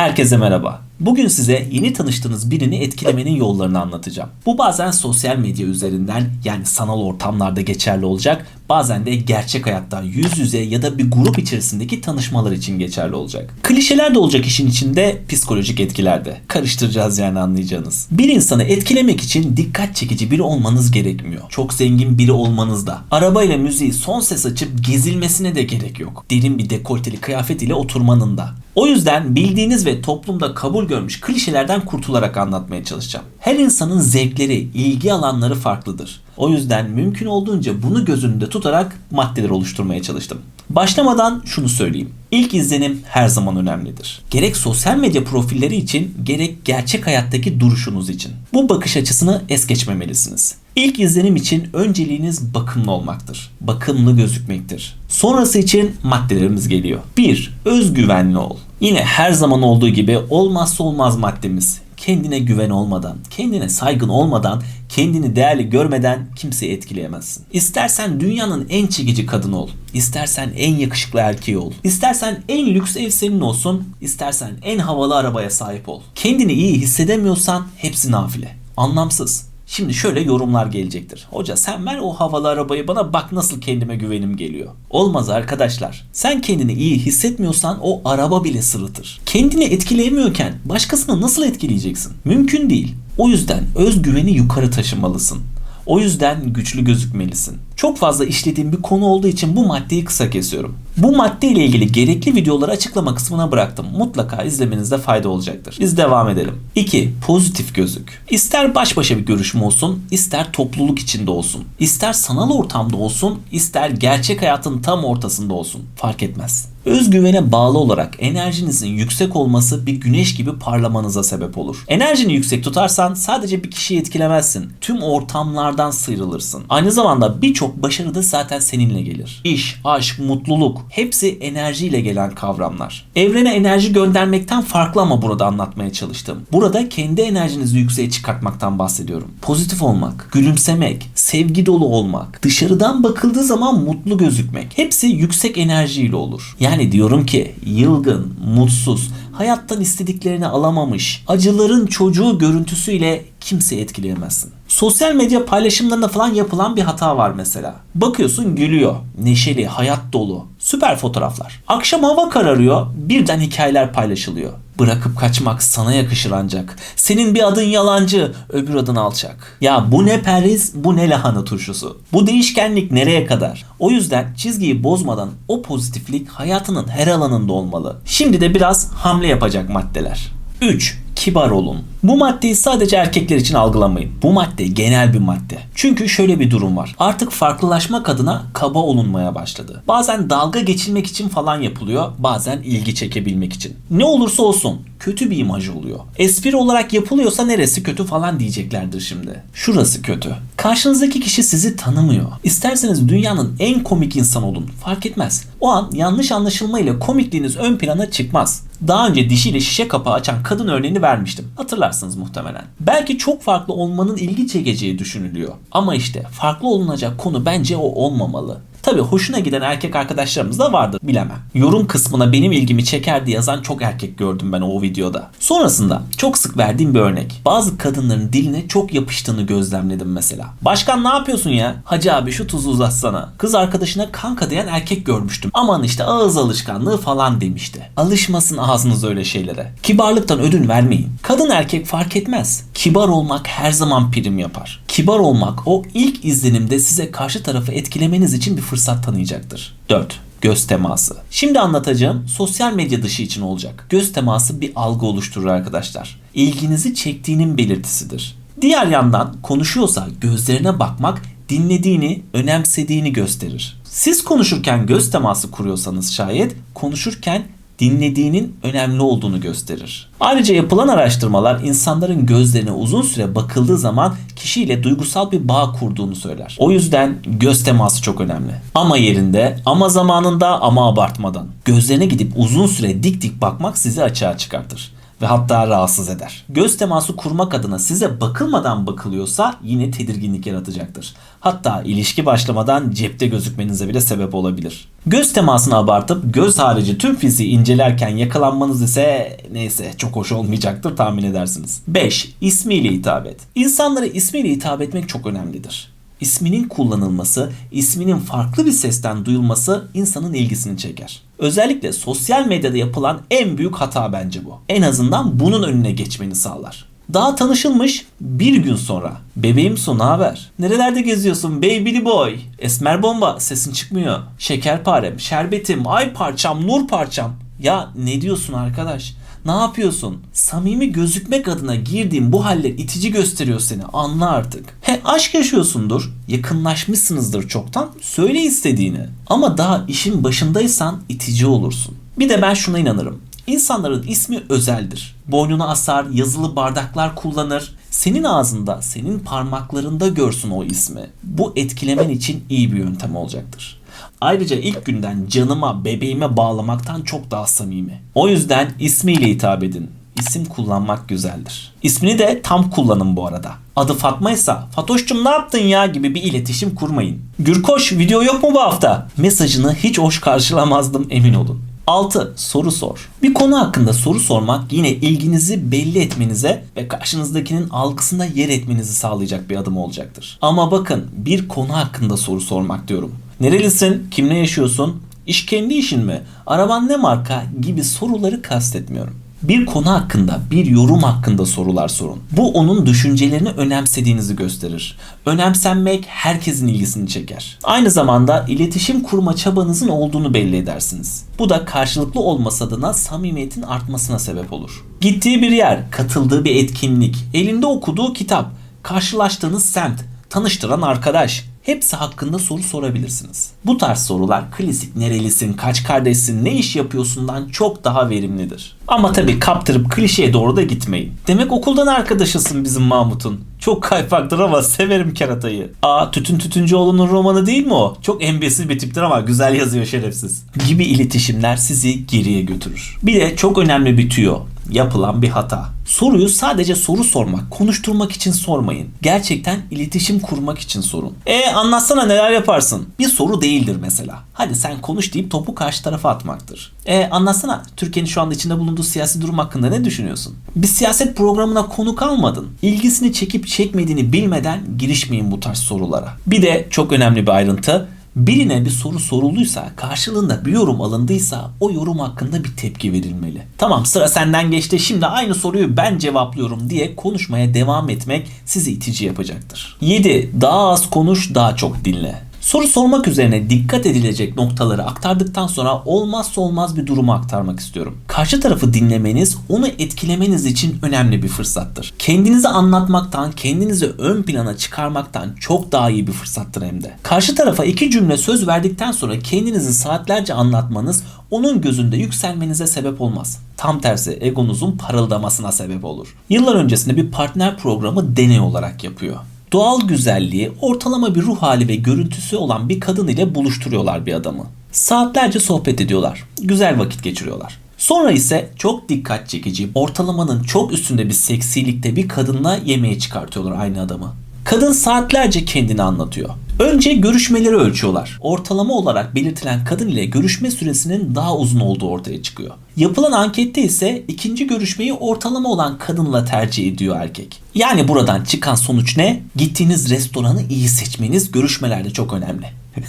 Herkese merhaba. Bugün size yeni tanıştığınız birini etkilemenin yollarını anlatacağım. Bu bazen sosyal medya üzerinden yani sanal ortamlarda geçerli olacak. Bazen de gerçek hayatta yüz yüze ya da bir grup içerisindeki tanışmalar için geçerli olacak. Klişeler de olacak işin içinde, psikolojik etkiler de. Karıştıracağız yani anlayacağınız. Bir insanı etkilemek için dikkat çekici biri olmanız gerekmiyor. Çok zengin biri olmanız da. Arabayla müziği son ses açıp gezilmesine de gerek yok. Derin bir dekolteli kıyafet ile oturmanın da. O yüzden bildiğiniz ve toplumda kabul görmüş klişelerden kurtularak anlatmaya çalışacağım. Her insanın zevkleri, ilgi alanları farklıdır. O yüzden mümkün olduğunca bunu göz önünde tutarak maddeler oluşturmaya çalıştım. Başlamadan şunu söyleyeyim. İlk izlenim her zaman önemlidir. Gerek sosyal medya profilleri için gerek gerçek hayattaki duruşunuz için. Bu bakış açısını es geçmemelisiniz. İlk izlenim için önceliğiniz bakımlı olmaktır. Bakımlı gözükmektir. Sonrası için maddelerimiz geliyor. 1. Özgüvenli ol. Yine her zaman olduğu gibi olmazsa olmaz maddemiz kendine güven olmadan, kendine saygın olmadan, kendini değerli görmeden kimseyi etkileyemezsin. İstersen dünyanın en çekici kadını ol. İstersen en yakışıklı erkeği ol. İstersen en lüks ev senin olsun. İstersen en havalı arabaya sahip ol. Kendini iyi hissedemiyorsan hepsi nafile. Anlamsız. Şimdi şöyle yorumlar gelecektir. Hoca sen ver o havalı arabayı bana bak nasıl kendime güvenim geliyor. Olmaz arkadaşlar. Sen kendini iyi hissetmiyorsan o araba bile sırıtır. Kendini etkileyemiyorken başkasını nasıl etkileyeceksin? Mümkün değil. O yüzden özgüveni yukarı taşımalısın. O yüzden güçlü gözükmelisin. Çok fazla işlediğim bir konu olduğu için bu maddeyi kısa kesiyorum. Bu madde ile ilgili gerekli videoları açıklama kısmına bıraktım. Mutlaka izlemenizde fayda olacaktır. Biz devam edelim. 2. Pozitif gözük. İster baş başa bir görüşme olsun, ister topluluk içinde olsun, ister sanal ortamda olsun, ister gerçek hayatın tam ortasında olsun. Fark etmez. Özgüvene bağlı olarak enerjinizin yüksek olması bir güneş gibi parlamanıza sebep olur. Enerjini yüksek tutarsan sadece bir kişiyi etkilemezsin. Tüm ortamlardan sıyrılırsın. Aynı zamanda birçok başarı da zaten seninle gelir. İş, aşk, mutluluk hepsi enerjiyle gelen kavramlar. Evrene enerji göndermekten farklı ama burada anlatmaya çalıştım. Burada kendi enerjinizi yükseğe çıkartmaktan bahsediyorum. Pozitif olmak, gülümsemek, sevgi dolu olmak, dışarıdan bakıldığı zaman mutlu gözükmek. Hepsi yüksek enerjiyle olur. Yani diyorum ki yılgın, mutsuz, hayattan istediklerini alamamış, acıların çocuğu görüntüsüyle kimseyi etkileyemezsin. Sosyal medya paylaşımlarında falan yapılan bir hata var mesela. Bakıyorsun gülüyor, neşeli, hayat dolu, süper fotoğraflar. Akşam hava kararıyor, birden hikayeler paylaşılıyor. Bırakıp kaçmak sana yakışır ancak. Senin bir adın yalancı, öbür adın alçak. Ya bu ne periz, bu ne lahana turşusu. Bu değişkenlik nereye kadar? O yüzden çizgiyi bozmadan o pozitiflik hayatının her alanında olmalı. Şimdi de biraz hamle yapacak maddeler. 3 kibar olun. Bu maddeyi sadece erkekler için algılamayın. Bu madde genel bir madde. Çünkü şöyle bir durum var. Artık farklılaşmak adına kaba olunmaya başladı. Bazen dalga geçilmek için falan yapılıyor, bazen ilgi çekebilmek için. Ne olursa olsun kötü bir imaj oluyor. Espri olarak yapılıyorsa neresi kötü falan diyeceklerdir şimdi. Şurası kötü. Karşınızdaki kişi sizi tanımıyor. İsterseniz dünyanın en komik insan olun. Fark etmez. O an yanlış anlaşılma ile komikliğiniz ön plana çıkmaz. Daha önce dişiyle şişe kapağı açan kadın örneğini vermiştim. Hatırlarsınız muhtemelen. Belki çok farklı olmanın ilgi çekeceği düşünülüyor. Ama işte farklı olunacak konu bence o olmamalı. Tabi hoşuna giden erkek arkadaşlarımız da vardır bilemem. Yorum kısmına benim ilgimi çekerdi yazan çok erkek gördüm ben o videoda. Sonrasında çok sık verdiğim bir örnek. Bazı kadınların diline çok yapıştığını gözlemledim mesela. Başkan ne yapıyorsun ya? Hacı abi şu tuzu uzatsana. Kız arkadaşına kanka diyen erkek görmüştüm. Aman işte ağız alışkanlığı falan demişti. Alışmasın ağzınız öyle şeylere. Kibarlıktan ödün vermeyin. Kadın erkek fark etmez. Kibar olmak her zaman prim yapar. Kibar olmak o ilk izlenimde size karşı tarafı etkilemeniz için bir fırsat tanıyacaktır. 4 göz teması. Şimdi anlatacağım sosyal medya dışı için olacak. Göz teması bir algı oluşturur arkadaşlar. İlginizi çektiğinin belirtisidir. Diğer yandan konuşuyorsa gözlerine bakmak dinlediğini, önemsediğini gösterir. Siz konuşurken göz teması kuruyorsanız şayet konuşurken dinlediğinin önemli olduğunu gösterir. Ayrıca yapılan araştırmalar insanların gözlerine uzun süre bakıldığı zaman kişiyle duygusal bir bağ kurduğunu söyler. O yüzden göz teması çok önemli. Ama yerinde, ama zamanında, ama abartmadan. Gözlerine gidip uzun süre dik dik bakmak sizi açığa çıkartır ve hatta rahatsız eder. Göz teması kurmak adına size bakılmadan bakılıyorsa yine tedirginlik yaratacaktır. Hatta ilişki başlamadan cepte gözükmenize bile sebep olabilir. Göz temasını abartıp göz harici tüm fiziği incelerken yakalanmanız ise neyse çok hoş olmayacaktır tahmin edersiniz. 5. İsmiyle hitap et. İnsanlara ismiyle hitap etmek çok önemlidir. İsminin kullanılması, isminin farklı bir sesten duyulması insanın ilgisini çeker. Özellikle sosyal medyada yapılan en büyük hata bence bu. En azından bunun önüne geçmeni sağlar. Daha tanışılmış bir gün sonra. Bebeğim su ne haber? Nerelerde geziyorsun baby boy? Esmer bomba sesin çıkmıyor. Şekerparem, şerbetim, ay parçam, nur parçam. Ya ne diyorsun arkadaş? Ne yapıyorsun? Samimi gözükmek adına girdiğin bu haller itici gösteriyor seni. Anla artık. He aşk yaşıyorsundur. Yakınlaşmışsınızdır çoktan. Söyle istediğini. Ama daha işin başındaysan itici olursun. Bir de ben şuna inanırım. İnsanların ismi özeldir. Boynuna asar, yazılı bardaklar kullanır. Senin ağzında, senin parmaklarında görsün o ismi. Bu etkilemen için iyi bir yöntem olacaktır. Ayrıca ilk günden canıma, bebeğime bağlamaktan çok daha samimi. O yüzden ismiyle hitap edin. İsim kullanmak güzeldir. İsmini de tam kullanın bu arada. Adı Fatma ise Fatoş'cum ne yaptın ya gibi bir iletişim kurmayın. Gürkoş video yok mu bu hafta? Mesajını hiç hoş karşılamazdım emin olun. 6. Soru sor. Bir konu hakkında soru sormak yine ilginizi belli etmenize ve karşınızdakinin algısında yer etmenizi sağlayacak bir adım olacaktır. Ama bakın bir konu hakkında soru sormak diyorum. Nerelisin? Kimle yaşıyorsun? İş kendi işin mi? Araban ne marka? gibi soruları kastetmiyorum. Bir konu hakkında, bir yorum hakkında sorular sorun. Bu onun düşüncelerini önemsediğinizi gösterir. Önemsenmek herkesin ilgisini çeker. Aynı zamanda iletişim kurma çabanızın olduğunu belli edersiniz. Bu da karşılıklı olması adına samimiyetin artmasına sebep olur. Gittiği bir yer, katıldığı bir etkinlik, elinde okuduğu kitap, karşılaştığınız semt, tanıştıran arkadaş, hepsi hakkında soru sorabilirsiniz. Bu tarz sorular klasik nerelisin, kaç kardeşsin, ne iş yapıyorsundan çok daha verimlidir. Ama tabii kaptırıp klişeye doğru da gitmeyin. Demek okuldan arkadaşısın bizim Mahmut'un. Çok kayfaktır ama severim keratayı. Aa Tütün Tütüncüoğlu'nun romanı değil mi o? Çok embesil bir tiptir ama güzel yazıyor şerefsiz. Gibi iletişimler sizi geriye götürür. Bir de çok önemli bir tüyo yapılan bir hata. Soruyu sadece soru sormak, konuşturmak için sormayın. Gerçekten iletişim kurmak için sorun. E anlatsana neler yaparsın? Bir soru değildir mesela. Hadi sen konuş deyip topu karşı tarafa atmaktır. E anlatsana Türkiye'nin şu anda içinde bulunduğu siyasi durum hakkında ne düşünüyorsun? Bir siyaset programına konuk almadın. İlgisini çekip çekmediğini bilmeden girişmeyin bu tarz sorulara. Bir de çok önemli bir ayrıntı Birine bir soru sorulduysa, karşılığında bir yorum alındıysa o yorum hakkında bir tepki verilmeli. Tamam sıra senden geçti şimdi aynı soruyu ben cevaplıyorum diye konuşmaya devam etmek sizi itici yapacaktır. 7. Daha az konuş, daha çok dinle. Soru sormak üzerine dikkat edilecek noktaları aktardıktan sonra olmazsa olmaz bir durumu aktarmak istiyorum. Karşı tarafı dinlemeniz onu etkilemeniz için önemli bir fırsattır. Kendinizi anlatmaktan, kendinizi ön plana çıkarmaktan çok daha iyi bir fırsattır hem de. Karşı tarafa iki cümle söz verdikten sonra kendinizi saatlerce anlatmanız onun gözünde yükselmenize sebep olmaz. Tam tersi egonuzun parıldamasına sebep olur. Yıllar öncesinde bir partner programı deney olarak yapıyor doğal güzelliği, ortalama bir ruh hali ve görüntüsü olan bir kadın ile buluşturuyorlar bir adamı. Saatlerce sohbet ediyorlar. Güzel vakit geçiriyorlar. Sonra ise çok dikkat çekici, ortalamanın çok üstünde bir seksilikte bir kadınla yemeğe çıkartıyorlar aynı adamı. Kadın saatlerce kendini anlatıyor. Önce görüşmeleri ölçüyorlar. Ortalama olarak belirtilen kadın ile görüşme süresinin daha uzun olduğu ortaya çıkıyor. Yapılan ankette ise ikinci görüşmeyi ortalama olan kadınla tercih ediyor erkek. Yani buradan çıkan sonuç ne? Gittiğiniz restoranı iyi seçmeniz görüşmelerde çok önemli.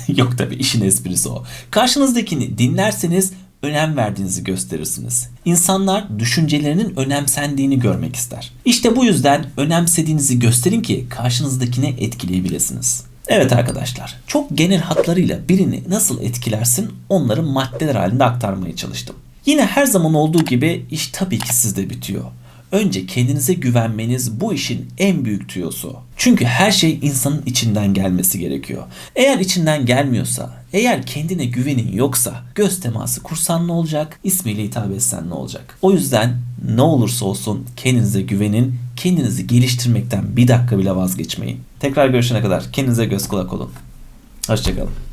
Yok tabi işin esprisi o. Karşınızdakini dinlerseniz önem verdiğinizi gösterirsiniz. İnsanlar düşüncelerinin önemsendiğini görmek ister. İşte bu yüzden önemsediğinizi gösterin ki karşınızdakini etkileyebilirsiniz. Evet arkadaşlar, çok genel hatlarıyla birini nasıl etkilersin onları maddeler halinde aktarmaya çalıştım. Yine her zaman olduğu gibi iş tabii ki sizde bitiyor. Önce kendinize güvenmeniz bu işin en büyük tüyosu. Çünkü her şey insanın içinden gelmesi gerekiyor. Eğer içinden gelmiyorsa, eğer kendine güvenin yoksa göz teması kursan ne olacak, ismiyle hitap etsen ne olacak? O yüzden ne olursa olsun kendinize güvenin, kendinizi geliştirmekten bir dakika bile vazgeçmeyin. Tekrar görüşene kadar kendinize göz kulak olun. Hoşçakalın.